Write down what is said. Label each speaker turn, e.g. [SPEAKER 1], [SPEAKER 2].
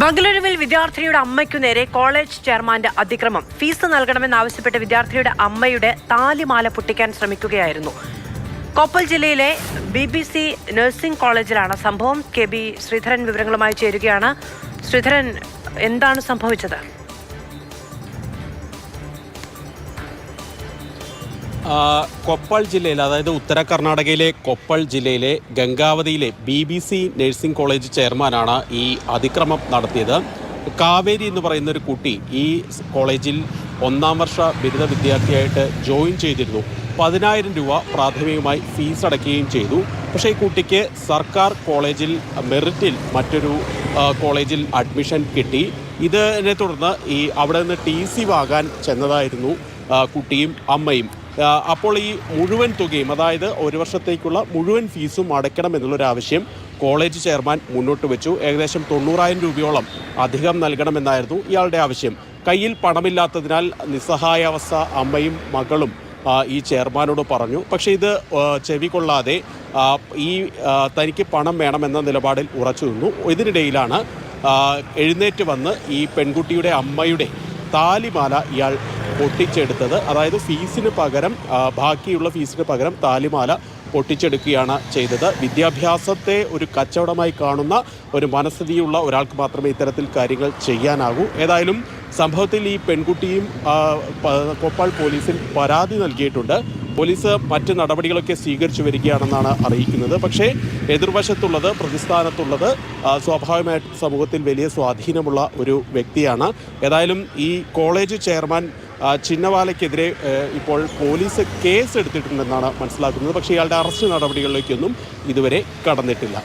[SPEAKER 1] ബംഗളൂരുവിൽ വിദ്യാർത്ഥിനിയുടെ അമ്മയ്ക്കു നേരെ കോളേജ് ചെയർമാന്റെ അതിക്രമം. ഫീസ് നൽകണമെന്നാവശ്യപ്പെട്ട് വിദ്യാർത്ഥിയുടെ അമ്മയുടെ താലിമാല പൊട്ടിക്കാൻ ശ്രമിക്കുകയായിരുന്നു. കോപ്പൽ ജില്ലയിലെ ബി ബി സി നഴ്സിംഗ് കോളേജിലാണ് സംഭവം. കെ ബി ശ്രീധരൻ വിവരങ്ങളുമായി ചേരുകയാണ്. ശ്രീധരൻ എന്താണ് സംഭവിച്ചത്?
[SPEAKER 2] കൊപ്പൾ ജില്ലയിൽ അതായത് ഉത്തര കർണാടകയിലെ കൊപ്പൾ ജില്ലയിലെ ഗംഗാവതിയിലെ B B C nursing college ചെയർമാനാണ് ഈ അതിക്രമം നടത്തിയത്. കാവേരി എന്ന് പറയുന്ന ഒരു കുട്ടി ഈ കോളേജിൽ ഒന്നാം വർഷ ബിരുദ വിദ്യാർത്ഥിയായിട്ട് ജോയിൻ ചെയ്തിരുന്നു. പതിനായിരം രൂപ പ്രാഥമികമായി ഫീസ് അടയ്ക്കുകയും ചെയ്തു. പക്ഷേ ഈ കുട്ടിക്ക് സർക്കാർ കോളേജിൽ മെറിറ്റിൽ മറ്റൊരു കോളേജിൽ അഡ്മിഷൻ കിട്ടി. ഇതിനെ തുടർന്ന് ഈ അവിടെ നിന്ന് ടി സി വാങ്ങാൻ ചെന്നതായിരുന്നു കുട്ടിയും അമ്മയും. അപ്പോൾ ഈ മുഴുവൻ തുകയും അതായത് ഒരു വർഷത്തേക്കുള്ള മുഴുവൻ ഫീസും അടയ്ക്കണം എന്നുള്ളൊരു ആവശ്യം കോളേജ് ചെയർമാൻ മുന്നോട്ട് വെച്ചു. ഏകദേശം തൊണ്ണൂറായിരം രൂപയോളം അധികം നൽകണമെന്നായിരുന്നു ഇയാളുടെ ആവശ്യം. കയ്യിൽ പണമില്ലാത്തതിനാൽ നിസ്സഹായാവസ്ഥ അമ്മയും മകളും ഈ ചെയർമാനോട് പറഞ്ഞു. പക്ഷേ ഇത് ചെവി കൊള്ളാതെ ഈ തനിക്ക് പണം വേണമെന്ന നിലപാടിൽ ഉറച്ചു നിന്നു. ഇതിനിടയിലാണ് എഴുന്നേറ്റ് വന്ന് ഈ പെൺകുട്ടിയുടെ അമ്മയുടെ താലിമാല ഇയാൾ പൊട്ടിച്ചെടുത്തത്. അതായത് ഫീസിന് പകരം ബാക്കിയുള്ള ഫീസിന് പകരം താലിമാല പൊട്ടിച്ചെടുക്കുകയാണ് ചെയ്തത്. വിദ്യാഭ്യാസത്തെ ഒരു കച്ചവടമായി കാണുന്ന ഒരു മനസ്ഥിതിയുള്ള ഒരാൾക്ക് മാത്രമേ ഇത്തരത്തിൽ കാര്യങ്ങൾ ചെയ്യാനാകൂ. ഏതായാലും സംഭവത്തിൽ ഈ പെൺകുട്ടിയും കോപ്പാൾ പോലീസിൽ പരാതി നൽകിയിട്ടുണ്ട്. പോലീസ് മറ്റ് നടപടികളൊക്കെ സ്വീകരിച്ചു വരികയാണെന്നാണ് അറിയിക്കുന്നത്. പക്ഷേ എതിർവശത്തുള്ളത് പ്രതിസ്ഥാനത്തുള്ളത് സ്വാഭാവികമായിട്ടും സമൂഹത്തിൽ വലിയ സ്വാധീനമുള്ള ഒരു വ്യക്തിയാണ്. ഏതായാലും ഈ കോളേജ് ചെയർമാൻ ചിന്നവാലയ്ക്കെതിരെ ഇപ്പോൾ പോലീസ് കേസ് എടുത്തിട്ടുണ്ടെന്നാണ് മനസ്സിലാക്കുന്നത്. പക്ഷേ ഇയാളുടെ അറസ്റ്റ് നടപടികളിലേക്കൊന്നും ഇതുവരെ കടന്നിട്ടില്ല.